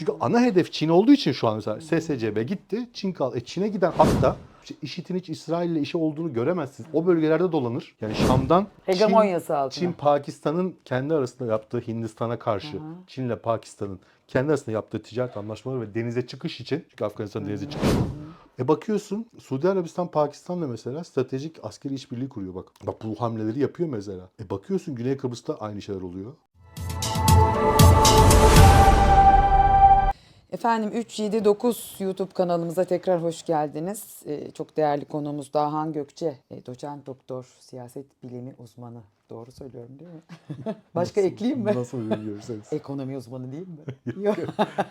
Çünkü ana hedef Çin olduğu için şu an mesela SSCB gitti. Çin kal. E Çin'e giden hatta işte IŞİD'in hiç İsrail ile işi olduğunu göremezsiniz. O bölgelerde dolanır. Yani Şam'dan Hegemonyası Çin, altına. Çin Pakistan'ın kendi arasında yaptığı Hindistan'a karşı Çin ile Pakistan'ın kendi arasında yaptığı ticaret anlaşmaları ve denize çıkış için çünkü Afganistan denize çıkış e bakıyorsun Suudi Arabistan Pakistan'la mesela stratejik askeri işbirliği kuruyor bak. Bak bu hamleleri yapıyor mesela. E bakıyorsun Güney Kıbrıs'ta aynı şeyler oluyor. Efendim 379 YouTube kanalımıza tekrar hoş geldiniz. Ee, çok değerli konuğumuz Dahan Gökçe, e, doçent doktor, siyaset bilimi uzmanı. Doğru söylüyorum değil mi? Başka ekleyeyim mi? Nasıl görürseniz. Ekonomi uzmanı değil mi? Yok.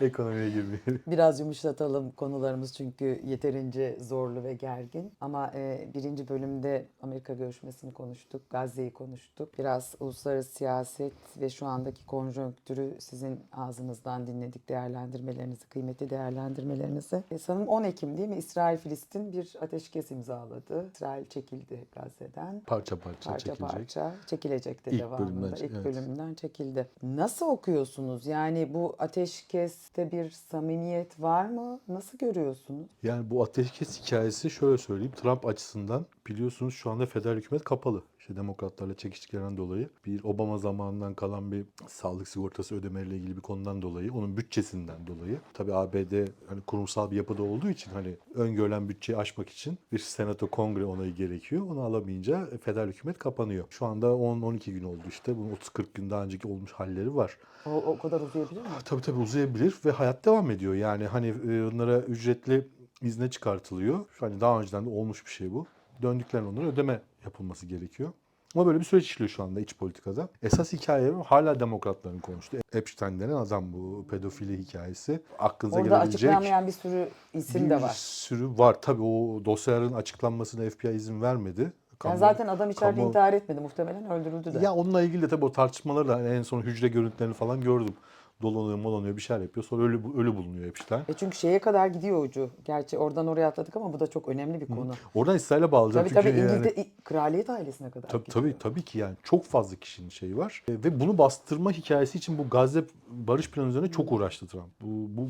Ekonomiye girmeyelim. Biraz yumuşatalım konularımız çünkü yeterince zorlu ve gergin. Ama e, birinci bölümde Amerika görüşmesini konuştuk, Gazze'yi konuştuk. Biraz uluslararası siyaset ve şu andaki konjonktürü sizin ağzınızdan dinledik değerlendirmelerinizi, kıymetli değerlendirmelerinizi. E, sanırım 10 Ekim değil mi? İsrail-Filistin bir ateşkes imzaladı. İsrail çekildi Gazze'den. Parça parça, Parça çekilecek. parça çekilecek de İlk devamında. bölümden, İlk evet. bölümden çekildi. Nasıl okuyorsunuz? Yani bu ateşkeste bir samimiyet var mı? Nasıl görüyorsunuz? Yani bu ateşkes hikayesi şöyle söyleyeyim. Trump açısından biliyorsunuz şu anda federal hükümet kapalı. İşte demokratlarla çekiştiklerinden dolayı bir Obama zamanından kalan bir sağlık sigortası ödemeleriyle ilgili bir konudan dolayı, onun bütçesinden dolayı. Tabii ABD hani kurumsal bir yapıda olduğu için hani öngörülen bütçeyi aşmak için bir senato kongre onayı gerekiyor. Onu alamayınca federal hükümet kapanıyor. Şu anda 10-12 gün oldu işte. Bunun 30-40 gün daha önceki olmuş halleri var. O, o kadar uzayabilir mi? Tabii tabii uzayabilir ve hayat devam ediyor. Yani hani e, onlara ücretli izne çıkartılıyor. Hani daha önceden de olmuş bir şey bu. Döndüklerinde onlara ödeme yapılması gerekiyor. Ama böyle bir süreç işliyor şu anda iç politikada. Esas hikaye hala demokratların konuştu. Epstein denen adam bu pedofili hikayesi. Aklınıza Orada gelebilecek açıklanmayan bir sürü isim bir de var. sürü var. Tabii o dosyaların açıklanmasına FBI izin vermedi. Yani Kamu- zaten adam içeride kamu- intihar etmedi. Muhtemelen öldürüldü de. ya onunla ilgili de tabii o tartışmaları da en son hücre görüntülerini falan gördüm. Dolanıyor molanıyor bir şeyler yapıyor. Sonra ölü, ölü bulunuyor Epstein. E çünkü şeye kadar gidiyor ucu. Gerçi oradan oraya atladık ama bu da çok önemli bir konu. Oradan İsrail'e bağlayacağım. Tabii çünkü tabii yani- İngiltere, kraliyet ailesine kadar Tabii, gidiyor. tabii tabii ki yani çok fazla kişinin şeyi var E, ve bunu bastırma hikayesi için bu Gazze barış planı üzerine çok uğraştı Trump. Bu,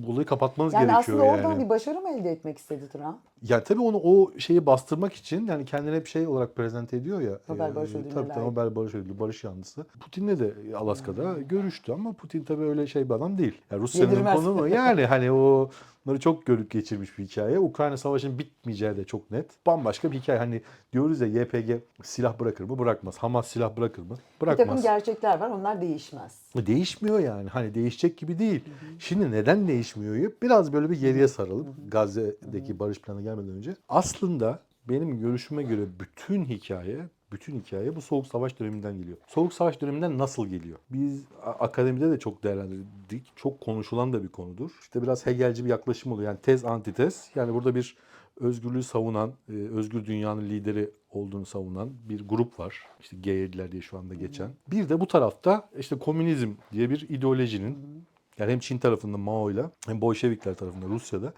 bu olayı kapatmanız Yani gerekiyor aslında yani. oradan bir başarı mı elde etmek istedi Trump? Yani tabii onu o şeyi bastırmak için yani kendini hep şey olarak prezente ediyor ya. Nobel e, Barış Ödülü'ne Tabii. Nobel Barış Ödülü, barış yanlısı. Putin'le de Alaska'da görüştü ama Putin tabii öyle şey bir adam değil. Yani Rusya'nın konumu yani hani o Bunları çok görüp geçirmiş bir hikaye. Ukrayna Savaşı'nın bitmeyeceği de çok net. Bambaşka bir hikaye. Hani diyoruz ya YPG silah bırakır mı? Bırakmaz. Hamas silah bırakır mı? Bir takım Bırakmaz. gerçekler var onlar değişmez. Değişmiyor yani. Hani değişecek gibi değil. Şimdi neden değişmiyor? Biraz böyle bir geriye sarılıp Gazze'deki barış planı gelmeden önce. Aslında benim görüşüme göre bütün hikaye bütün hikaye bu Soğuk Savaş döneminden geliyor. Soğuk Savaş döneminden nasıl geliyor? Biz akademide de çok değerlendirdik. Çok konuşulan da bir konudur. İşte biraz Hegelci bir yaklaşım oluyor. Yani tez antitez. Yani burada bir özgürlüğü savunan, e, özgür dünyanın lideri olduğunu savunan bir grup var. İşte G7'ler diye şu anda geçen. Bir de bu tarafta işte komünizm diye bir ideolojinin yani hem Çin tarafında Mao'yla hem Bolşevikler tarafında Rusya'da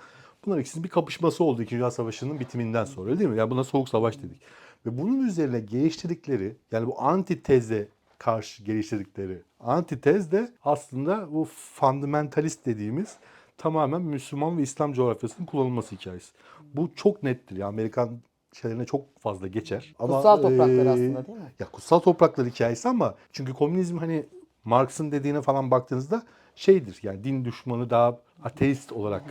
bunlar ikisinin bir kapışması oldu 2. Dünya Savaşı'nın bitiminden sonra öyle değil mi? Yani buna soğuk savaş dedik. Ve bunun üzerine geliştirdikleri yani bu antiteze karşı geliştirdikleri antitez de aslında bu fundamentalist dediğimiz tamamen Müslüman ve İslam coğrafyasının kullanılması hikayesi. Bu çok nettir. Yani Amerikan şeylerine çok fazla geçer. Ama, Kutsal topraklar eee, aslında değil mi? ya kutsal topraklar hikayesi ama çünkü komünizm hani Marx'ın dediğine falan baktığınızda şeydir yani din düşmanı daha ateist olarak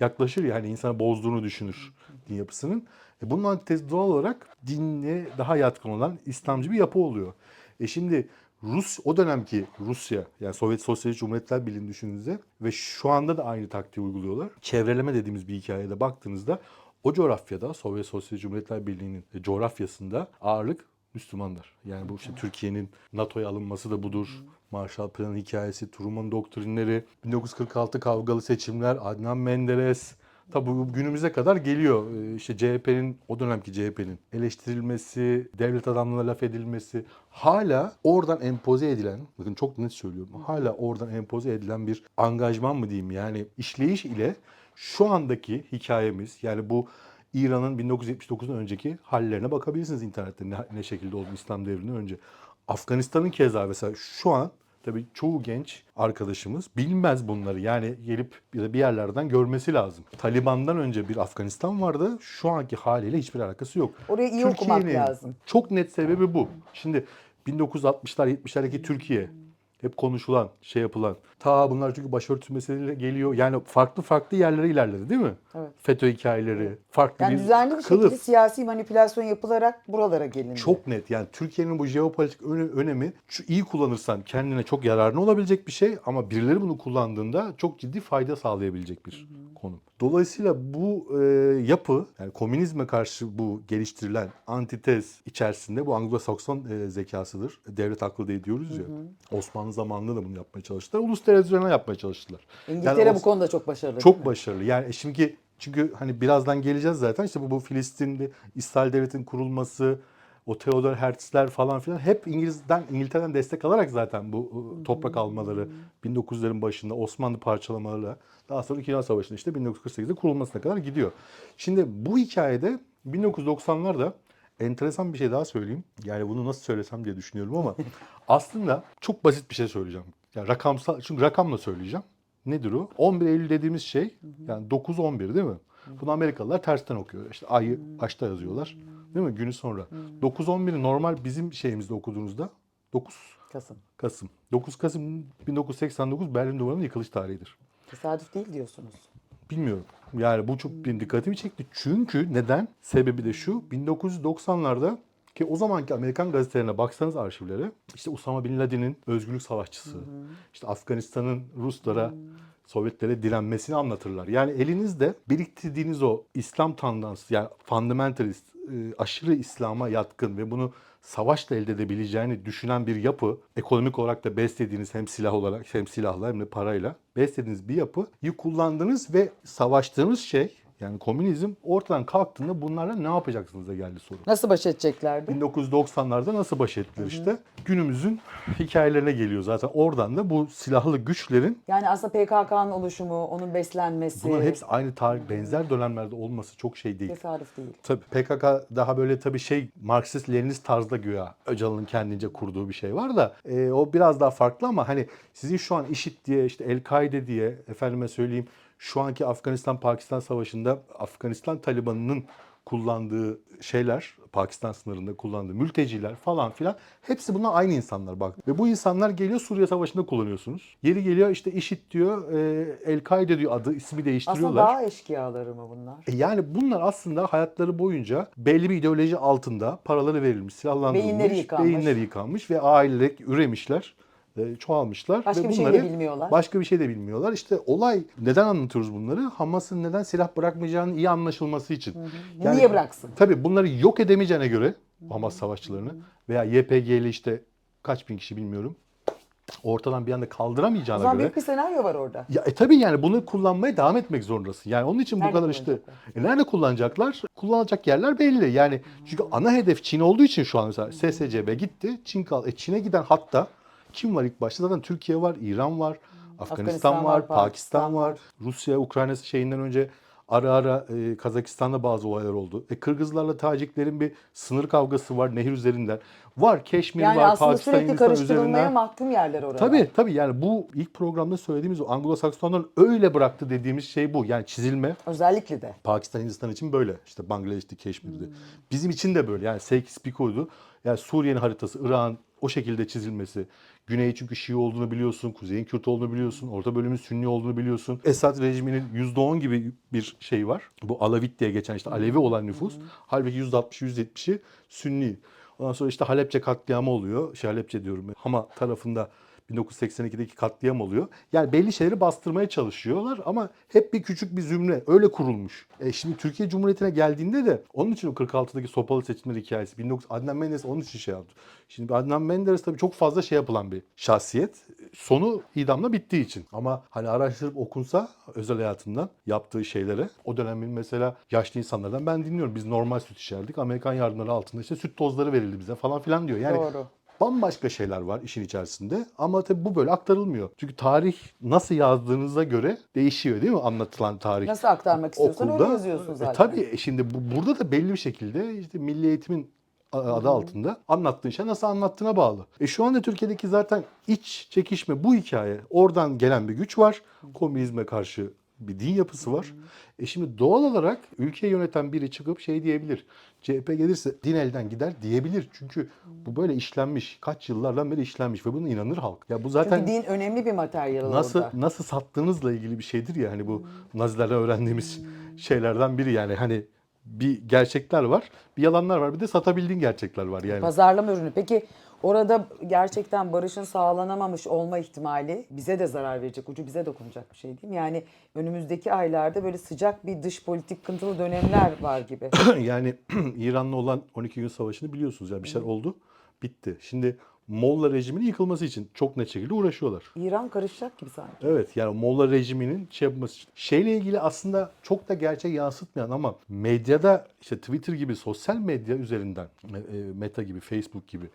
yaklaşır ya hani insana bozduğunu düşünür din yapısının. E bunun antitezi doğal olarak dinle daha yatkın olan İslamcı bir yapı oluyor. E şimdi Rus o dönemki Rusya yani Sovyet Sosyalist Cumhuriyetler Birliği'ni düşündüğünüzde ve şu anda da aynı taktiği uyguluyorlar. Çevreleme dediğimiz bir hikayede baktığınızda o coğrafyada Sovyet Sosyalist Cumhuriyetler Birliği'nin coğrafyasında ağırlık Müslümanlar. Yani bu işte Türkiye'nin NATO'ya alınması da budur. Marshall Planı hikayesi, Truman doktrinleri, 1946 kavgalı seçimler, Adnan Menderes. Tabi bu günümüze kadar geliyor. Ee, İşte CHP'nin, o dönemki CHP'nin eleştirilmesi, devlet adamlarına laf edilmesi. Hala oradan empoze edilen, bakın çok net söylüyorum. Hala oradan empoze edilen bir angajman mı diyeyim yani işleyiş ile şu andaki hikayemiz yani bu İran'ın 1979'dan önceki hallerine bakabilirsiniz internette ne, ne şekilde oldu İslam devriminden önce. Afganistan'ın keza mesela şu an tabii çoğu genç arkadaşımız bilmez bunları. Yani gelip bir de bir yerlerden görmesi lazım. Taliban'dan önce bir Afganistan vardı. Şu anki haliyle hiçbir alakası yok. Orayı iyi okumak lazım. Çok net sebebi bu. Şimdi 1960'lar 70'lerdeki Türkiye hep konuşulan, şey yapılan. Ta bunlar çünkü başörtüsü meseleleriyle geliyor. Yani farklı farklı yerlere ilerledi değil mi? Evet. FETÖ hikayeleri, farklı Yani bir düzenli bir kılıf. şekilde siyasi manipülasyon yapılarak buralara gelindi. Çok net. Yani Türkiye'nin bu jeopolitik öne- önemi iyi kullanırsan kendine çok yararlı olabilecek bir şey ama birileri bunu kullandığında çok ciddi fayda sağlayabilecek bir konu. Dolayısıyla bu e, yapı yani komünizme karşı bu geliştirilen antitez içerisinde bu Anglo-Sakson e, zekasıdır. Devlet aklı diye diyoruz ya. Osmanlı zamanında da bunu yapmaya çalıştılar. Ulus televizyona yapmaya çalıştılar. İngiltere Yani bu konuda çok başarılı. değil çok başarılı. Yani şimdi çünkü hani birazdan geleceğiz zaten işte bu, bu Filistin'de İsrail devletinin kurulması, o Theodor Herzl'ler falan filan hep İngiliz'den İngiltere'den destek alarak zaten bu ıı, toprak almaları 1900'lerin başında Osmanlı parçalamalarıyla daha sonra 2. Dünya Savaşı'nda işte 1948'de kurulmasına kadar gidiyor. Şimdi bu hikayede 1990'larda enteresan bir şey daha söyleyeyim. Yani bunu nasıl söylesem diye düşünüyorum ama aslında çok basit bir şey söyleyeceğim. Yani rakamsal çünkü rakamla söyleyeceğim. Nedir o? 11 Eylül dediğimiz şey yani 9-11 değil mi? Bunu Amerikalılar tersten okuyor. İşte ayı başta yazıyorlar. Değil mi? Günü sonra. 9-11'i normal bizim şeyimizde okuduğunuzda 9 Kasım. Kasım. 9 Kasım 1989 Berlin Duvarı'nın yıkılış tarihidir. Tesadüf değil diyorsunuz. Bilmiyorum. Yani bu çok benim dikkatimi çekti. Çünkü neden? Sebebi de şu. 1990'larda ki o zamanki Amerikan gazetelerine baksanız arşivlere işte Usama Bin Laden'in özgürlük savaşçısı, işte Afganistan'ın Ruslara, Sovyetlere direnmesini anlatırlar. Yani elinizde biriktirdiğiniz o İslam tandansı yani fundamentalist, e, aşırı İslam'a yatkın ve bunu savaşla elde edebileceğini düşünen bir yapı, ekonomik olarak da beslediğiniz hem silah olarak hem silahla hem de parayla beslediğiniz bir yapıyı kullandınız ve savaştığınız şey yani komünizm ortadan kalktığında bunlarla ne yapacaksınız da geldi soru. Nasıl baş edeceklerdi? 1990'larda nasıl baş ettiler işte. Günümüzün hikayelerine geliyor zaten. Oradan da bu silahlı güçlerin Yani aslında PKK'nın oluşumu, onun beslenmesi bunların hepsi aynı tarih benzer dönemlerde olması çok şey değil. tesadüf değil. Tabii PKK daha böyle tabii şey Marksist Leninist tarzda güya Öcalan'ın kendince kurduğu bir şey var da e, o biraz daha farklı ama hani sizin şu an IŞİD diye işte El-Kaide diye efendime söyleyeyim şu anki Afganistan-Pakistan savaşında Afganistan Taliban'ının kullandığı şeyler Pakistan sınırında kullandığı mülteciler falan filan hepsi bunlar aynı insanlar bak. Ve bu insanlar geliyor Suriye Savaşı'nda kullanıyorsunuz. Yeri geliyor işte IŞİD diyor, e, El-Kaide diyor adı ismi değiştiriyorlar. Aslında daha eşkıyaları mı bunlar? E Yani bunlar aslında hayatları boyunca belli bir ideoloji altında paraları verilmiş, silahlandırılmış, Beyinleri yıkanmış. beyinleri yıkanmış ve aileler üremişler, çoğalmışlar. Başka ve bir şey de bunları bilmiyorlar. Başka bir şey de bilmiyorlar. İşte olay neden anlatıyoruz bunları? Hamas'ın neden silah bırakmayacağının iyi anlaşılması için. Niye bıraksın? Tabii bunları yok edemeyeceğine göre Hamas savaşçılarını veya YPG'li işte kaç bin kişi bilmiyorum. Ortadan bir anda O kaldıramayacağına zaman göre. büyük bir senaryo var orada. Ya e tabii yani bunu kullanmaya devam etmek zorundasın. Yani onun için bu Nerede kadar işte e nerede kullanacaklar? Kullanılacak yerler belli. Yani çünkü ana hedef Çin olduğu için şu an mesela SSCB gitti. Çin kal. E Çin'e giden hatta kim var ilk başta? Zaten Türkiye var, İran var, Afganistan, Afganistan var, Pakistan var. var. Rusya Ukrayna şeyinden önce ara ara e, Kazakistan'da bazı olaylar oldu. E Kırgızlarla Taciklerin bir sınır kavgası var nehir üzerinden. Var Keşmir Yani var, aslında Pakistan sürekli Hindistan karıştırılmaya üzerinden. mahkum yerler oralar. Tabii tabii yani bu ilk programda söylediğimiz o Anglo-Saksonların öyle bıraktı dediğimiz şey bu. Yani çizilme Özellikle de. Pakistan Hindistan için böyle. İşte Bangladeş'ti, Keşmir'di. Bizim için de böyle. Yani Seyks-Picot'du. Yani Suriye'nin haritası, Irak'ın o şekilde çizilmesi. Güney çünkü Şii olduğunu biliyorsun, Kuzey'in Kürt olduğunu biliyorsun, orta bölümün Sünni olduğunu biliyorsun. Esad rejiminin %10 gibi bir şey var. Bu Alavit diye geçen işte Alevi olan nüfus. Halbuki %60-%70'i Sünni. Ondan sonra işte Halepçe katliamı oluyor. Şey Halepçe diyorum. Hama tarafında 1982'deki katliam oluyor. Yani belli şeyleri bastırmaya çalışıyorlar ama hep bir küçük bir zümre öyle kurulmuş. E şimdi Türkiye Cumhuriyeti'ne geldiğinde de onun için o 46'daki sopalı seçimler hikayesi 19 Adnan Menderes onun için şey yaptı. Şimdi Adnan Menderes tabii çok fazla şey yapılan bir şahsiyet. Sonu idamla bittiği için. Ama hani araştırıp okunsa özel hayatından yaptığı şeylere o dönemin mesela yaşlı insanlardan ben dinliyorum. Biz normal süt içerdik. Amerikan yardımları altında işte süt tozları verildi bize falan filan diyor. Yani Doğru. Bambaşka şeyler var işin içerisinde ama tabii bu böyle aktarılmıyor. Çünkü tarih nasıl yazdığınıza göre değişiyor değil mi anlatılan tarih? Nasıl aktarmak istiyorsan öyle yazıyorsun E, zaten. tabii şimdi bu, burada da belli bir şekilde işte milli eğitimin adı altında anlattığın şey nasıl anlattığına bağlı. E şu anda Türkiye'deki zaten iç çekişme bu hikaye. Oradan gelen bir güç var. Komünizme karşı bir din yapısı var. E şimdi doğal olarak ülkeyi yöneten biri çıkıp şey diyebilir. CHP gelirse din elden gider diyebilir. Çünkü bu böyle işlenmiş. Kaç yıllardan beri işlenmiş ve buna inanır halk. Ya bu zaten Çünkü din önemli bir materyal nasıl orada. nasıl sattığınızla ilgili bir şeydir ya hani bu Nazilerden öğrendiğimiz şeylerden biri yani hani bir gerçekler var, bir yalanlar var, bir de satabildiğin gerçekler var yani. Pazarlama ürünü. Peki orada gerçekten barışın sağlanamamış olma ihtimali bize de zarar verecek, ucu bize dokunacak bir şey değil mi? Yani önümüzdeki aylarda böyle sıcak bir dış politik kıntılı dönemler var gibi. yani İran'la olan 12 gün savaşını biliyorsunuz ya bir şeyler oldu, bitti. Şimdi Molla rejiminin yıkılması için çok net şekilde uğraşıyorlar. İran karışacak gibi sanki. Evet yani Molla rejiminin şey yapması için. Şeyle ilgili aslında çok da gerçek yansıtmayan ama medyada işte Twitter gibi sosyal medya üzerinden e, e, Meta gibi Facebook gibi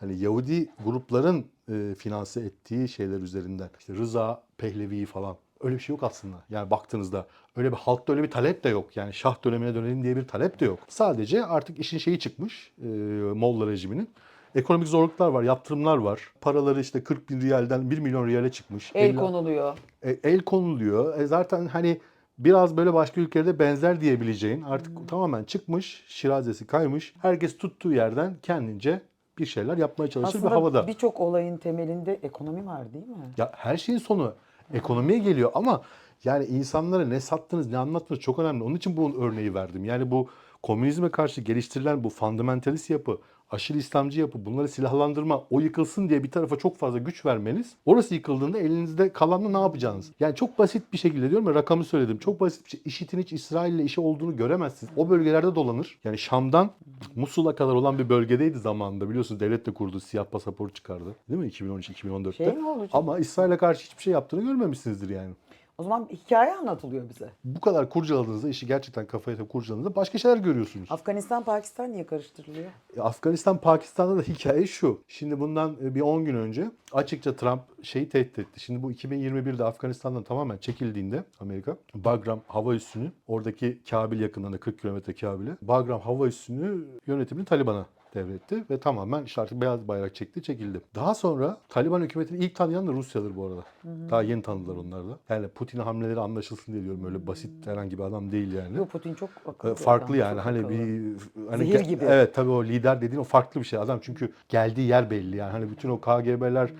hani Yahudi grupların e, finanse ettiği şeyler üzerinden işte Rıza Pehlevi falan öyle bir şey yok aslında. Yani baktığınızda öyle bir halkta öyle bir talep de yok. Yani Şah dönemine dönelim diye bir talep de yok. Sadece artık işin şeyi çıkmış e, Molla rejiminin. Ekonomik zorluklar var, yaptırımlar var. Paraları işte 40 bin riyalden 1 milyon riyale çıkmış. El Elli- konuluyor. e, el konuluyor. E, zaten hani biraz böyle başka ülkelerde benzer diyebileceğin artık tamamen çıkmış, şirazesi kaymış. Herkes tuttuğu yerden kendince bir şeyler yapmaya çalışır Aslında bir havada. birçok olayın temelinde ekonomi var değil mi? Ya her şeyin sonu ekonomiye geliyor ama yani insanlara ne sattınız, ne anlattınız çok önemli. Onun için bu örneği verdim. Yani bu komünizme karşı geliştirilen bu fundamentalist yapı, aşırı İslamcı yapı, bunları silahlandırma, o yıkılsın diye bir tarafa çok fazla güç vermeniz, orası yıkıldığında elinizde kalanla ne yapacağınız? Yani çok basit bir şekilde diyorum ya rakamı söyledim. Çok basit bir şey. IŞİD'in hiç İsrail ile işi olduğunu göremezsiniz. O bölgelerde dolanır. Yani Şam'dan Musul'a kadar olan bir bölgedeydi zamanında. Biliyorsunuz devlet de kurdu, siyah pasaport çıkardı. Değil mi? 2013-2014'te. Şey mi olacak? Ama İsrail'e karşı hiçbir şey yaptığını görmemişsinizdir yani. O zaman hikaye anlatılıyor bize. Bu kadar kurcaladığınızda, işi gerçekten kafaya takıp kurcaladığınızda başka şeyler görüyorsunuz. Afganistan, Pakistan niye karıştırılıyor? E, Afganistan, Pakistan'da da hikaye şu. Şimdi bundan e, bir 10 gün önce açıkça Trump şeyi tehdit etti. Şimdi bu 2021'de Afganistan'dan tamamen çekildiğinde Amerika Bagram hava üssünü oradaki Kabil yakınlarında 40 kilometre Kabil'e Bagram hava üssünü yönetimini Taliban'a devretti ve tamamen işte artık beyaz bayrak çekti çekildi. Daha sonra Taliban hükümetini ilk tanıyan da Rusya'dır bu arada. Daha yeni tanıdılar onlar da. Yani Putin'in hamleleri anlaşılsın diye diyorum. Öyle basit herhangi bir adam değil yani. Yok Putin çok akıllı. E, bir farklı adam, yani çok hani akıllı. bir hani Zehir gibi. Evet tabii o lider dediğin o farklı bir şey adam çünkü geldiği yer belli yani hani bütün o KGB'ler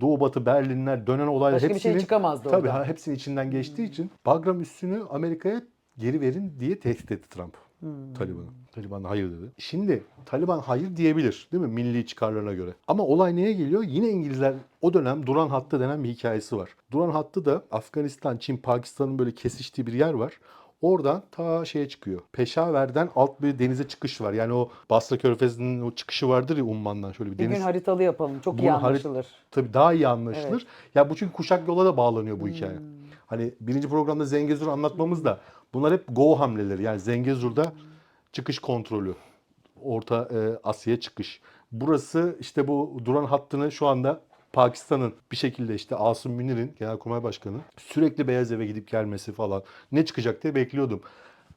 Doğu Batı Berlinler dönen olaylar Başka bir şey hepsinin çıkamazdı tabii oradan. hepsinin içinden geçtiği için Bagram üssünü Amerika'ya geri verin diye tehdit etti Trump. Hmm. Taliban'ı. Taliban hayır dedi. Şimdi Taliban hayır diyebilir değil mi milli çıkarlarına göre. Ama olay neye geliyor? Yine İngilizler o dönem Duran Hattı denen bir hikayesi var. Duran Hattı da Afganistan, Çin, Pakistan'ın böyle kesiştiği bir yer var. Oradan ta şeye çıkıyor. Peşaver'den alt bir denize çıkış var. Yani o Basra Körfezi'nin o çıkışı vardır ya Umman'dan şöyle bir Bir deniz. gün haritalı yapalım. Çok iyi Bunu harit- anlaşılır. Tabii daha iyi anlaşılır. Ya bu çünkü kuşak yola da bağlanıyor bu hikaye. Hani birinci programda Zengezur'u anlatmamız da bunlar hep Go hamleleri. Yani Zengezur'da çıkış kontrolü. Orta e, Asya'ya çıkış. Burası işte bu duran hattını şu anda Pakistan'ın bir şekilde işte Asım Münir'in Genelkurmay Başkanı sürekli Beyaz Eve gidip gelmesi falan ne çıkacak diye bekliyordum.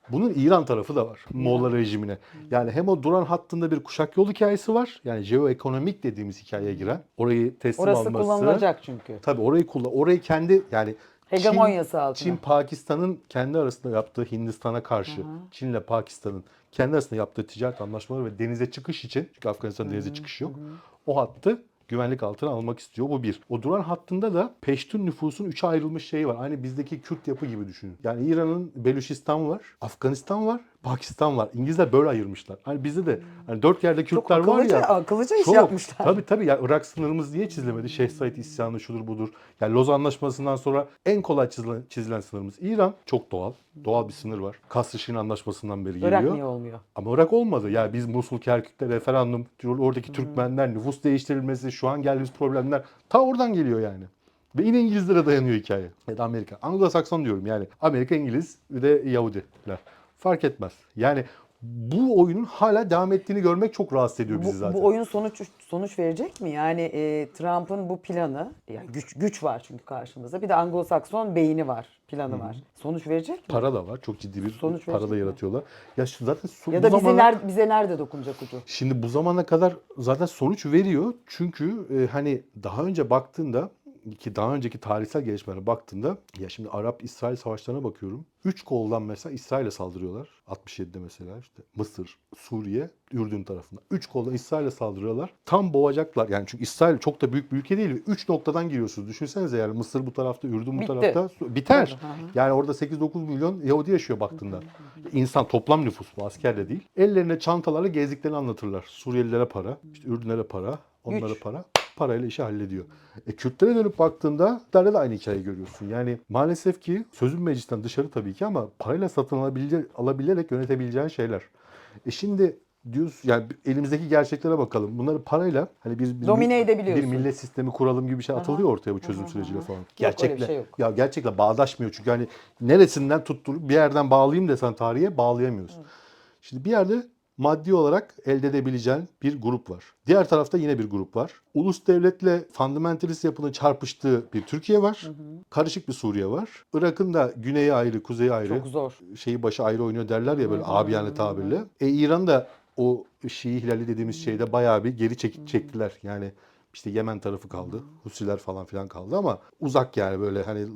Bunun İran tarafı da var Moğol rejimine. Yani hem o duran hattında bir kuşak yol hikayesi var. Yani jeoekonomik dediğimiz hikayeye giren. Orayı teslim Orası alması. kullanılacak çünkü. Tabii orayı kullan. Orayı kendi yani Hegemonyası Çin, altına. Çin Pakistan'ın kendi arasında yaptığı Hindistan'a karşı Çin'le Pakistan'ın kendi arasında yaptığı ticaret anlaşmaları ve denize çıkış için çünkü Afganistan'da denize çıkış yok. O hattı güvenlik altına almak istiyor. Bu bir. O duran hattında da Peştun nüfusun üçe ayrılmış şeyi var. Aynı bizdeki Kürt yapı gibi düşünün. Yani İran'ın Belüçistan var, Afganistan var, Pakistan var. İngilizler böyle ayırmışlar. Hani bizde de hani dört yerde Çok Kürtler var akıllıca, ya. akıllıca iş Çok. yapmışlar. Tabii tabii. Ya Irak sınırımız niye çizilemedi? Şeyh Said isyanı şudur budur. Yani Loz Anlaşması'ndan sonra en kolay çizilen, çizilen sınırımız İran. Çok doğal. Doğal bir sınır var. Kasrişin Anlaşması'ndan beri geliyor. Irak niye olmuyor? Ama Irak olmadı. Yani biz Musul, Kerkük'te referandum, oradaki Türkmenler, nüfus değiştirilmesi, şu an geldiğimiz problemler ta oradan geliyor yani. Ve yine İngilizlere dayanıyor hikaye. Da Amerika. Anglo-Sakson diyorum yani. Amerika, İngiliz ve de Yahudiler. Fark etmez. Yani bu oyunun hala devam ettiğini görmek çok rahatsız ediyor bizi Bu, zaten. bu oyun sonuç sonuç verecek mi? Yani e, Trump'ın bu planı, yani güç güç var çünkü karşımızda. Bir de Anglo-Sakson beyni var, planı var. Sonuç verecek mi? Para da var. Çok ciddi bir Sonuç para da mi? yaratıyorlar. Ya şu zaten su- Ya da bize, zamana- ner- bize nerede dokunacak ucu? Şimdi bu zamana kadar zaten sonuç veriyor. Çünkü e, hani daha önce baktığında ki daha önceki tarihsel gelişmelere baktığında ya şimdi Arap-İsrail savaşlarına bakıyorum. Üç koldan mesela İsrail'e saldırıyorlar. 67'de mesela işte Mısır, Suriye, Ürdün tarafında. Üç koldan İsrail'e saldırıyorlar. Tam boğacaklar. Yani çünkü İsrail çok da büyük bir ülke değil. Üç noktadan giriyorsunuz. Düşünsenize yani Mısır bu tarafta, Ürdün bu Bitti. tarafta. Biter. Yani orada 8-9 milyon Yahudi yaşıyor baktığında. İnsan toplam nüfus bu asker de değil. Ellerine çantalarla gezdiklerini anlatırlar. Suriyelilere para, işte Ürdünlere para, onlara Güç. para. Parayla işi hallediyor. E Kürtlere dönüp baktığında Kürtlerde de aynı hikayeyi görüyorsun. Yani maalesef ki sözün meclisten dışarı tabii ki ama parayla satın alabile, alabilerek yönetebileceğin şeyler. E şimdi diyoruz yani elimizdeki gerçeklere bakalım. Bunları parayla hani bir, bir Domine bir edebiliyorsun. millet sistemi kuralım gibi bir şey atılıyor ortaya bu çözüm süreciyle falan. bir Gerçekle şey yok. ya gerçekle bağdaşmıyor çünkü hani neresinden tutturup bir yerden bağlayayım desen tarihe bağlayamıyorsun. Şimdi bir yerde maddi olarak elde edebileceğin bir grup var. Diğer tarafta yine bir grup var. Ulus devletle fundamentalist yapının çarpıştığı bir Türkiye var. Karışık bir Suriye var. Irak'ın da güneyi ayrı, kuzeyi ayrı. Çok zor. Şeyi başı ayrı oynuyor derler ya böyle abiyane tabirle. E İran da o Şii hilali dediğimiz şeyde bayağı bir geri çek, çektiler. Yani işte Yemen tarafı kaldı. Husiler falan filan kaldı ama uzak yani böyle hani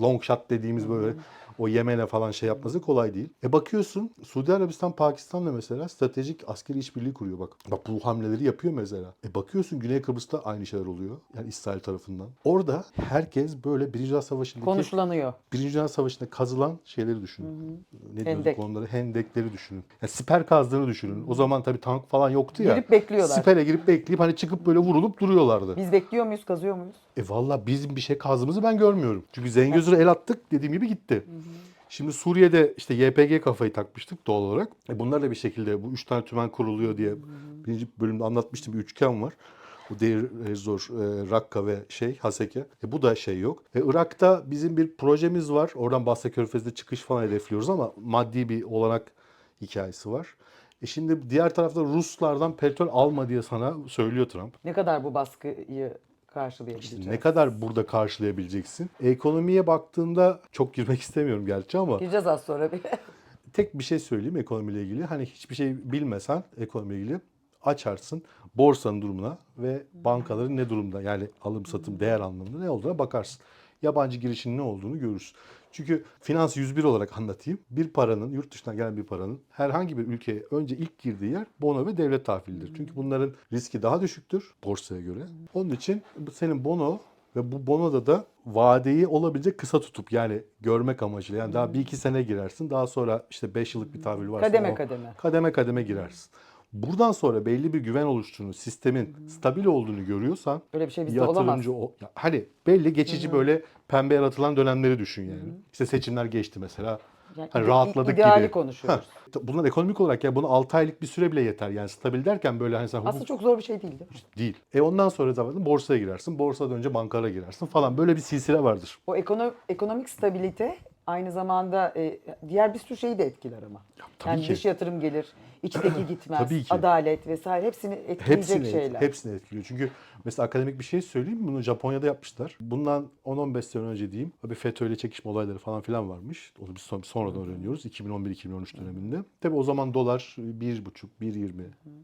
long shot dediğimiz böyle o Yemen'e falan şey yapması kolay değil. E bakıyorsun Suudi Arabistan Pakistan'la mesela stratejik askeri işbirliği kuruyor bak. Bak bu hamleleri yapıyor mesela. E bakıyorsun Güney Kıbrıs'ta aynı şeyler oluyor. Yani İsrail tarafından. Orada herkes böyle Birinci Dünya Savaşı'ndaki Konuşlanıyor. Birinci Dünya Savaşı'nda kazılan şeyleri düşünün. Ne Hendek. diyorduk onları? Hendekleri düşünün. Yani siper kazdığını düşünün. O zaman tabii tank falan yoktu ya. Girip bekliyorlar. Sipere girip bekleyip hani çıkıp böyle vurulup duruyorlardı. Biz bekliyor muyuz, kazıyor muyuz? E valla bizim bir şey kazdığımızı ben görmüyorum. Çünkü Zengezur'a el attık dediğim gibi gitti. Şimdi Suriye'de işte YPG kafayı takmıştık doğal olarak. E bunlar da bir şekilde bu üç tane tümen kuruluyor diye birinci bölümde anlatmıştım bir üçgen var. O Deir Zor, e, Rakka ve şey Haseke. E bu da şey yok. E Irak'ta bizim bir projemiz var. Oradan Basra Körfezi'de çıkış falan hedefliyoruz ama maddi bir olanak hikayesi var. E şimdi diğer tarafta Ruslardan petrol alma diye sana söylüyor Trump. Ne kadar bu baskıyı karşılayabileceğiz? Ne kadar burada karşılayabileceksin? Ekonomiye baktığında çok girmek istemiyorum gerçi ama Gireceğiz az sonra bir. tek bir şey söyleyeyim ekonomiyle ilgili. Hani hiçbir şey bilmesen ekonomiyle ilgili açarsın borsanın durumuna ve bankaların ne durumda yani alım satım değer anlamında ne olduğuna bakarsın. Yabancı girişin ne olduğunu görürsün. Çünkü finans 101 olarak anlatayım. Bir paranın, yurt dışından gelen bir paranın herhangi bir ülkeye önce ilk girdiği yer bono ve devlet tahvilidir. Çünkü bunların riski daha düşüktür borsaya göre. Onun için senin bono ve bu bonoda da vadeyi olabilecek kısa tutup yani görmek amacıyla. Yani daha bir iki sene girersin. Daha sonra işte 5 yıllık bir tahvil varsa Kademe o- kademe. kademe kademe girersin. Buradan sonra belli bir güven oluştuğunu, sistemin stabil olduğunu görüyorsan Öyle bir şey bizde olamaz. o ya hani belli geçici böyle pembe yaratılan dönemleri düşün yani. İşte seçimler geçti mesela. Yani Hani rahatladık ideali gibi. konuşuyoruz. Heh. Bunlar ekonomik olarak ya bunu 6 aylık bir süre bile yeter. Yani stabil derken böyle hani sen Aslında çok zor bir şey değil değil mi? değil. E ondan sonra zaten borsaya girersin. Borsadan önce bankalara girersin falan. Böyle bir silsile vardır. O ekono- ekonomik stabilite aynı zamanda e, diğer bir sürü şeyi de etkiler ama. tabii yani ki. dış yatırım gelir, içteki gitmez, Tabii ki. adalet vesaire hepsini etkileyecek Hepsini, şeyler. hepsini etkiliyor. Çünkü mesela akademik bir şey söyleyeyim. Bunu Japonya'da yapmışlar. Bundan 10-15 sene önce diyeyim. Bir FETÖ ile çekişme olayları falan filan varmış. Onu biz son- sonradan öğreniyoruz. 2011-2013 döneminde. Tabii o zaman dolar 1,5, 1,20,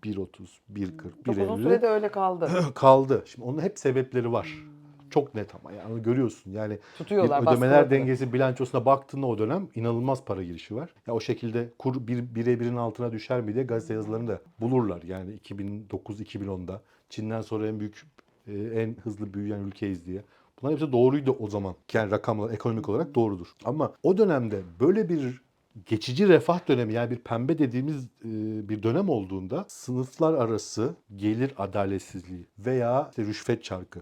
1,30, 1,40, Çok uzun 1,50 sürede öyle kaldı. kaldı. Şimdi onun hep sebepleri var. Çok net ama yani görüyorsun. Yani Tutuyorlar, bir ödemeler dengesi bilançosuna baktığında o dönem inanılmaz para girişi var. Ya o şekilde kur bir bire birin altına düşer mi diye gazete yazılarını da bulurlar. Yani 2009-2010'da Çin'den sonra en büyük e, en hızlı büyüyen ülkeyiz diye. Bunlar hepsi doğruydu o zaman. Yani rakamlar ekonomik olarak doğrudur. Ama o dönemde böyle bir geçici refah dönemi yani bir pembe dediğimiz e, bir dönem olduğunda sınıflar arası gelir adaletsizliği veya işte rüşvet çarkı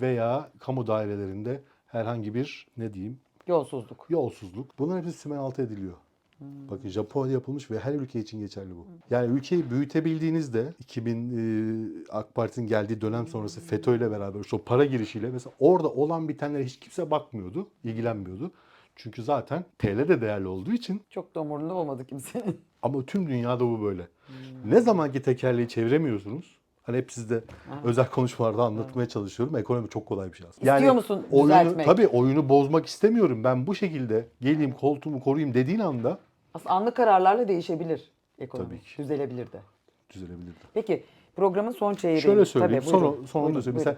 veya kamu dairelerinde herhangi bir ne diyeyim Yolsuzluk. yolsuzluk bunların hepsi sümen altı ediliyor. Bakın Japonya'da yapılmış ve her ülke için geçerli bu. Yani ülkeyi büyütebildiğinizde 2000 e, AK Parti'nin geldiği dönem sonrası FETÖ ile beraber işte o para girişiyle mesela orada olan bitenlere hiç kimse bakmıyordu, ilgilenmiyordu. Çünkü zaten TL de değerli olduğu için Çok da umurunda olmadı kimsenin. Ama tüm dünyada bu böyle. Ne zamanki tekerleği çeviremiyorsunuz. Hani hep sizde özel konuşmalarda anlatmaya çalışıyorum. Ekonomi çok kolay bir şey aslında. İstiyor musun oyunu, düzeltmek? Tabii oyunu bozmak istemiyorum. Ben bu şekilde geleyim koltuğumu koruyayım dediğin anda Aslında anlık kararlarla değişebilir ekonomi. Tabii ki. Düzelebilir de. düzelebilirdi. Peki programın son çeyreği. Şöyle söyleyeyim. Tabii, son, buyurun, son onu da buyurun, söyleyeyim. Mesela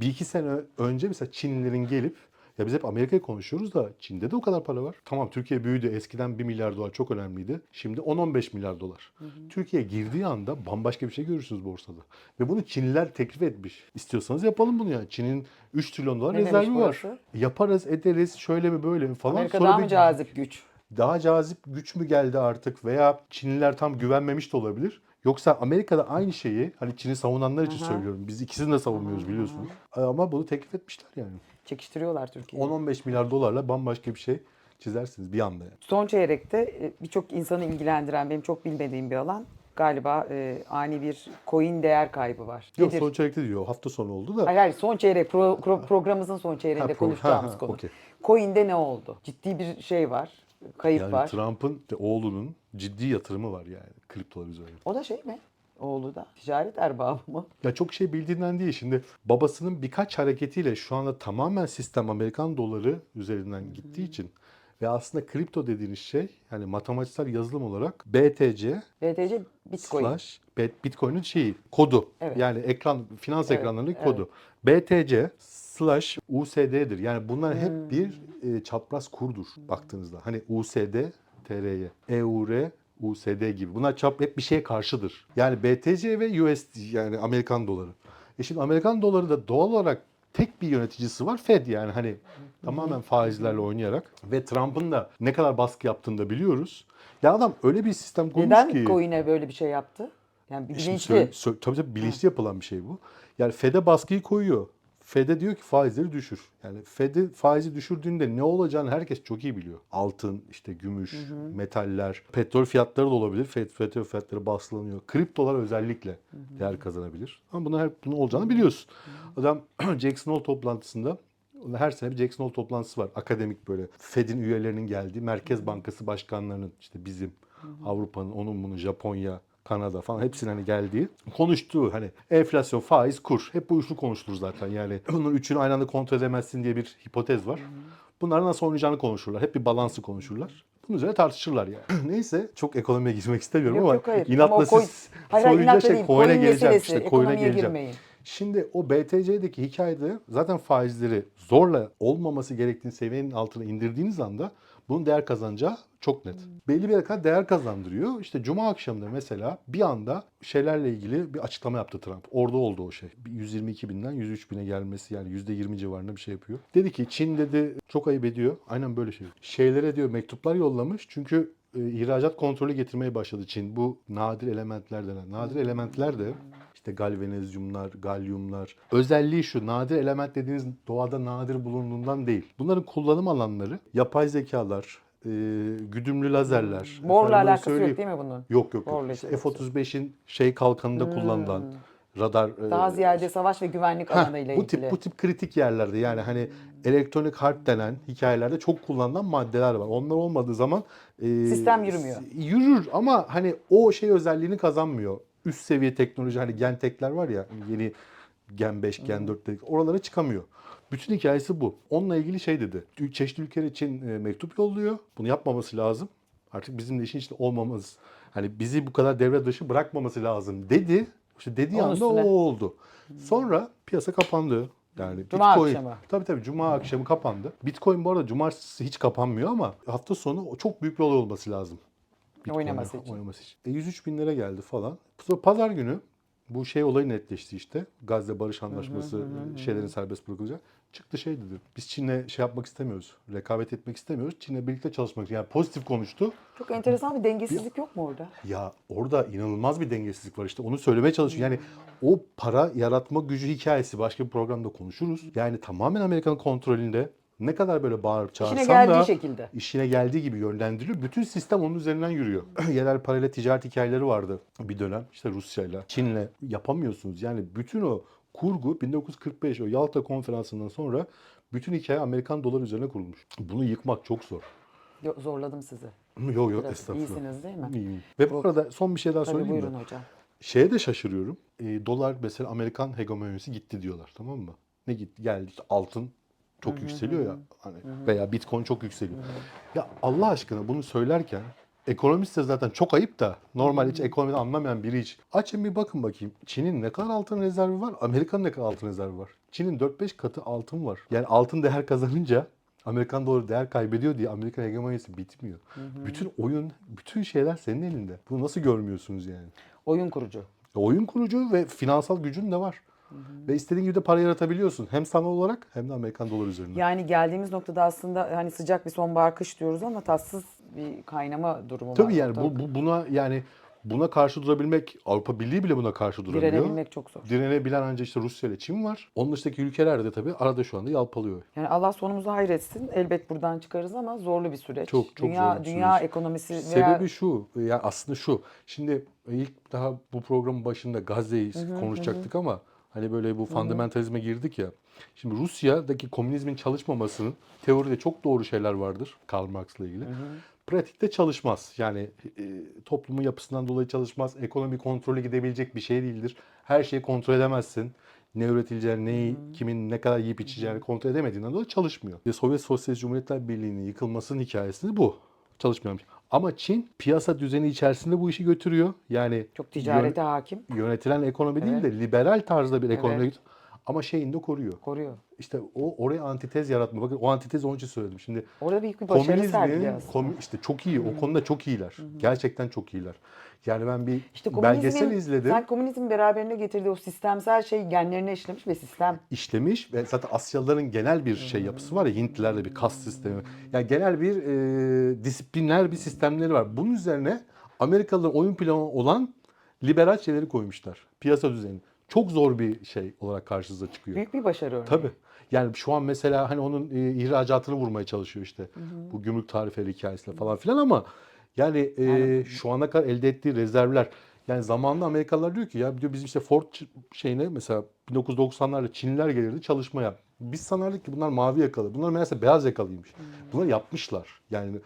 bir iki sene önce mesela Çinlilerin gelip ya biz hep Amerika'yı konuşuyoruz da Çin'de de o kadar para var. Tamam Türkiye büyüdü. Eskiden 1 milyar dolar çok önemliydi. Şimdi 10-15 milyar dolar. Türkiye girdiği anda bambaşka bir şey görürsünüz borsada. Ve bunu Çinliler teklif etmiş. İstiyorsanız yapalım bunu yani. Çin'in 3 trilyon dolar Ne rezervi var. Yaparız, ederiz, şöyle mi böyle mi falan. Amerika Sonra daha bir- mı cazip güç? daha cazip güç mü geldi artık veya Çinliler tam güvenmemiş de olabilir. Yoksa Amerika'da aynı şeyi hani Çin'i savunanlar için Aha. söylüyorum. Biz ikisini de savunmuyoruz biliyorsunuz. Ama bunu teklif etmişler yani. Çekiştiriyorlar Türkiye'yi. 10-15 milyar dolarla bambaşka bir şey çizersiniz bir anda yani. Son çeyrekte e, birçok insanı ilgilendiren benim çok bilmediğim bir alan. Galiba e, ani bir coin değer kaybı var. Yok Nedir? son çeyrekte diyor. Hafta sonu oldu da. Hayır hayır son çeyrek pro- pro- programımızın son çeyreğinde Ha, pro- konuşacağımız ha, ha, konu. okey. Coin'de ne oldu? Ciddi bir şey var. Kayıp Yani var. Trump'ın oğlunun ciddi yatırımı var yani kriptolar üzerine. O da şey mi? Oğlu da ticaret erbabı mı? Ya çok şey bildiğinden değil. Şimdi babasının birkaç hareketiyle şu anda tamamen sistem Amerikan doları üzerinden gittiği için ve aslında kripto dediğiniz şey yani matematiksel yazılım olarak BTC BTC Bitcoin. slash Bit- Bitcoin'in şeyi kodu. Evet. Yani ekran finans Evet, ekranlarının evet. kodu. BTC slash USD'dir. Yani bunlar Hmm. hep bir e, çapraz kurdur baktığınızda. Hani USD TRY, EUR USD gibi. Bunlar çap hep bir şeye karşıdır. Yani BTC ve USD yani Amerikan doları. E şimdi Amerikan doları da doğal olarak tek bir yöneticisi var Fed yani hani tamamen faizlerle oynayarak ve Trump'ın da ne kadar baskı yaptığını da biliyoruz. Ya adam öyle bir sistem kurmuş Neden ki. Coin'e böyle bir şey yaptı? Yani Şimdi bilinçli. sö- tabii tabii bilinçli yapılan bir şey bu. Yani Fed'e baskıyı koyuyor. Fed'e diyor ki faizleri düşür. Yani Fed'i faizi düşürdüğünde ne olacağını herkes çok iyi biliyor. Altın, işte gümüş, metaller, petrol fiyatları da olabilir. Fed, petrol fiyatları baskılanıyor. Kriptolar özellikle değer kazanabilir. Ama bunun her bunun olacağını biliyorsun. Adam Jackson Hole toplantısında her sene bir Jackson Hole toplantısı var. Akademik böyle. Fed'in üyelerinin geldiği, Merkez Bankası başkanlarının işte bizim, Avrupa'nın, onun bunun, Japonya, Kanada falan hepsinin hani geldiği, konuştuğu hani enflasyon, faiz, kur. Hep bu üçlü konuşulur zaten. Yani bunun üçünü aynı anda kontrol edemezsin diye bir hipotez var. Bunların nasıl oynayacağını konuşurlar. Hep bir balansı konuşurlar. Bunun üzerine tartışırlar yani. Neyse çok ekonomiye girmek istemiyorum Yok ama yok hayır. inatla Ama coin- siz hayır, hayır, inatla şey değil. coin'e geleceğim. meselesi, İşte coin'e geleceğim. girmeyin. Şimdi o BTC'deki hikayede zaten faizleri zorla olmaması gerektiğini seviyenin altına indirdiğiniz anda bunun değer kazanacağı çok net. Belli bir kadar değer kazandırıyor. İşte cuma akşamında mesela bir anda şeylerle ilgili bir açıklama yaptı Trump. Orada oldu o şey. Bir 122 binden 103 bine gelmesi yani %20 civarında bir şey yapıyor. Dedi ki Çin dedi çok ayıp ediyor. Aynen böyle şey. Şeylere diyor mektuplar yollamış. Çünkü e, ihracat kontrolü getirmeye başladı Çin. Bu nadir elementler denen. Nadir elementler de işte galvanezyumlar, galyumlar. Özelliği şu, nadir element dediğiniz doğada nadir bulunduğundan değil. Bunların kullanım alanları yapay zekalar, e, güdümlü lazerler. Borla efendime alakası söyleyeyim- yok değil mi bunun? Yok yok. Borla yok. İşte yok. F-35'in şey kalkanında kullanılan radar. e, Daha ziyade savaş ve güvenlik Heh, alanıyla bu ilgili. tip bu tip kritik yerlerde yani hani elektronik harp denen hikayelerde çok kullanılan maddeler var. Onlar olmadığı zaman e, Sistem yürümüyor. Yürür ama hani o şey özelliğini kazanmıyor. Üst seviye teknoloji hani Gentek'ler var ya yeni Gen 5, Gen 4 dedik. Oralara çıkamıyor. Bütün hikayesi bu. Onunla ilgili şey dedi. Çeşitli ülkeler için e, mektup yolluyor. Bunu yapmaması lazım. Artık bizim de işin içinde olmamız. Hani bizi bu kadar devre dışı bırakmaması lazım dedi. İşte dediği Onun anda o üstüne. oldu. Sonra piyasa kapandı. Yani Cuma Bitcoin, akşamı. Tabii tabii Cuma akşamı kapandı. Bitcoin bu arada cumartesi hiç kapanmıyor ama hafta sonu o çok büyük bir olay olması lazım. Bitcoin'e Oynaması için. Oynaması için. E, 103 bin lira geldi falan. Pazar günü bu şey olayı netleşti işte. Gazze Barış Anlaşması şeylerin serbest bırakılacak. Çıktı şey dedi. Biz Çin'le şey yapmak istemiyoruz. Rekabet etmek istemiyoruz. Çin'le birlikte çalışmak Yani pozitif konuştu. Çok enteresan bir dengesizlik yok mu orada? Ya orada inanılmaz bir dengesizlik var işte. Onu söylemeye çalışıyor. Yani o para yaratma gücü hikayesi başka bir programda konuşuruz. Yani tamamen Amerika'nın kontrolünde. Ne kadar böyle bağırıp çağırsan İşine geldiği da şekilde. işine geldiği gibi yönlendiriliyor. Bütün sistem onun üzerinden yürüyor. Yerel parayla ticaret hikayeleri vardı bir dönem. İşte Rusya'yla, Çin'le yapamıyorsunuz. Yani bütün o kurgu 1945 o Yalta konferansından sonra bütün hikaye Amerikan doları üzerine kurulmuş. Bunu yıkmak çok zor. Yo- Zorladım sizi. Yok yok estağfurullah. iyisiniz değil mi? İyiyim. Ve bu arada son bir şey daha Tabii söyleyeyim buyurun mi? hocam. Şeye de şaşırıyorum. E, dolar mesela Amerikan hegemonyası gitti diyorlar tamam mı? Ne gitti? Geldi işte altın çok yükseliyor ya hani veya Bitcoin çok yükseliyor. Ya Allah aşkına bunu söylerken ekonomist de zaten çok ayıp da normal hiç ekonomiden anlamayan biri hiç. Açın bir bakın bakayım. Çin'in ne kadar altın rezervi var? Amerika'nın ne kadar altın rezervi var? Çin'in 4-5 katı altın var. Yani altın değer kazanınca Amerikan doları değer kaybediyor diye Amerikan hegemonyası bitmiyor. Bütün oyun, bütün şeyler senin elinde. Bunu nasıl görmüyorsunuz yani? Oyun kurucu. E, Oyun kurucu ve finansal gücün de var. Ve istediğin gibi de para yaratabiliyorsun. Hem sanal olarak hem de Amerikan doları üzerinden. Yani geldiğimiz noktada aslında hani sıcak bir sonbahar kış diyoruz ama tatsız bir kaynama durumu var. Tabii yani bu, bu- buna yani buna karşı durabilmek Avrupa Birliği bile buna karşı durabiliyor. Direnebilmek çok zor. Direnebilen ancak işte Rusya ile Çin var. Onun dışındaki ülkeler de tabii arada şu anda yalpalıyor. Yani Allah sonumuzu hayretsin. Elbet buradan çıkarız ama zorlu bir süreç. Çok, çok dünya, zorlu bir Dünya süreç. ekonomisi veya Sebebi şu, yani aslında şu. Şimdi ilk daha bu programın başında Gazze'yi konuşacaktık ama hani böyle bu fundamentalizme girdik ya. Şimdi Rusya'daki komünizmin çalışmamasının teoride çok doğru şeyler vardır Karl Marx'la ilgili. Pratikte çalışmaz. Yani e, toplumun yapısından dolayı çalışmaz. Ekonomi kontrolü gidebilecek bir şey değildir. Her şeyi kontrol edemezsin. Ne üretileceğini, neyi, kimin ne kadar yiyip içeceğini kontrol edemediğinden dolayı çalışmıyor. Sovyet Sosyalist Cumhuriyetler Birliği'nin yıkılmasının hikayesi bu. Çalışmıyor. Ama Çin piyasa düzeni içerisinde bu işi götürüyor. Yani çok ticarete hakim. yön- yönetilen ekonomi değil Evet. de liberal tarzda bir ekonomi. Evet. Ama şeyini de koruyor. Koruyor. İşte o oraya antitez yaratma. Bakın o antitezi onun için söyledim. Şimdi Orada büyük bir başarı sergiliyor aslında. işte çok iyi. O konuda çok iyiler. Gerçekten çok iyiler. Yani ben bir İşte belgesel izledim. sen komünizmin beraberinde getirdiği o sistemsel şey genlerine işlemiş ve sistem. işlemiş ve zaten Asyalıların genel bir şey yapısı var ya Hintlilerle bir kas sistemi. Yani genel bir e, disiplinler bir sistemleri var. Bunun üzerine Amerikalıların oyun planı olan liberal şeyleri koymuşlar. Piyasa düzeni. Çok zor bir şey olarak karşınıza çıkıyor. Büyük bir başarı örneği. Tabii. Yani şu an mesela hani onun e, ihracatını vurmaya çalışıyor işte. Bu gümrük tarifeleri hikayesiyle falan filan ama yani e, şu ana kadar elde ettiği rezervler yani zamanında Amerikalılar diyor ki ya diyor bizim işte Ford şeyine mesela 1990'larda Çinliler gelirdi çalışma yap. Biz sanardık ki bunlar mavi yakalı. Bunlar meğerse beyaz yakalıymış. Bunları yapmışlar. Yani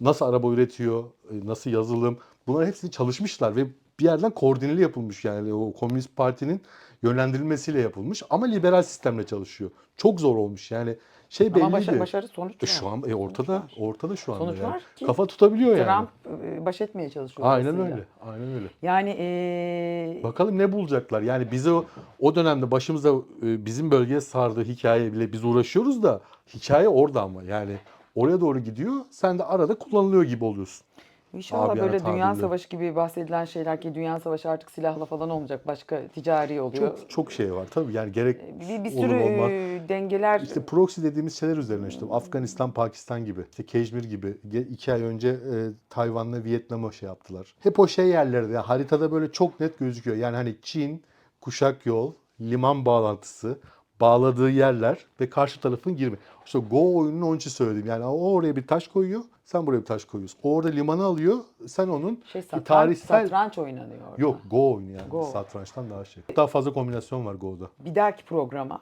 nasıl araba üretiyor, e, nasıl yazılım bunlar hepsini çalışmışlar ve bir yerden koordineli yapılmış yani o Komünist Parti'nin yönlendirilmesiyle yapılmış ama liberal sistemle çalışıyor. Çok zor olmuş yani şey Ama belliydi. başarı, başarı sonuç E var. şu an e, ortada Sonuç var. ortada şu anda Sonuç yani. var ki Kafa tutabiliyor yani. Trump e, baş etmeye çalışıyor. Aynen öyle. Aynen öyle. Yani e, Bakalım ne bulacaklar. Yani bize o, o dönemde başımıza e, bizim bölgeye sardığı hikaye bile biz uğraşıyoruz da hikaye orada ama yani oraya doğru gidiyor. Sen de arada kullanılıyor gibi oluyorsun. İnşallah Abi yani böyle dünya tabirle. savaşı gibi bahsedilen şeyler ki dünya savaşı artık silahla falan olmayacak. Başka ticari oluyor. Çok çok şey var tabii yani gerek bir, bir olur sürü olmaz. e, dengeler İşte proxy dediğimiz şeyler üzerine işte Afganistan, Pakistan gibi, işte Keşmir gibi iki ay önce e, Tayvan'la Vietnam'a şey yaptılar. Hep o şey yerlerde yani haritada böyle çok net gözüküyor. Yani hani Çin, kuşak yol, liman bağlantısı, bağladığı yerler ve karşı tarafın girme. İşte Go oyununu onun için söyledim. Yani o oraya bir taş koyuyor, sen buraya bir taş koyuyorsun. O orada limanı alıyor, sen onun şey satranç, tarihsel... satranç oynanıyor orada. Yok Go oyunu yani. Go. Satrançtan daha şey. Daha fazla kombinasyon var Go'da. Bir dahaki programa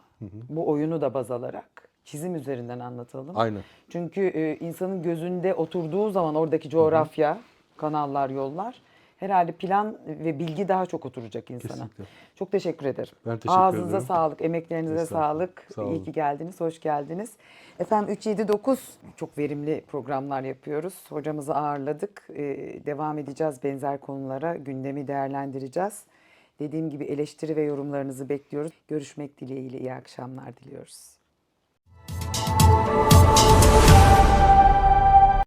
bu oyunu da baz alarak çizim üzerinden anlatalım. Aynen. Çünkü e, insanın gözünde oturduğu zaman oradaki coğrafya, kanallar, yollar herhalde plan ve bilgi daha çok oturacak insana. Kesinlikle. Çok teşekkür ederim. Ben teşekkür Ağzınıza ederim. sağlık, emeklerinize sağlık. Sağ İyi ki geldiniz, hoş geldiniz. Efendim 379 çok verimli programlar yapıyoruz. Hocamızı ağırladık. Ee, devam edeceğiz benzer konulara, gündemi değerlendireceğiz. Dediğim gibi eleştiri ve yorumlarınızı bekliyoruz. Görüşmek dileğiyle iyi akşamlar diliyoruz.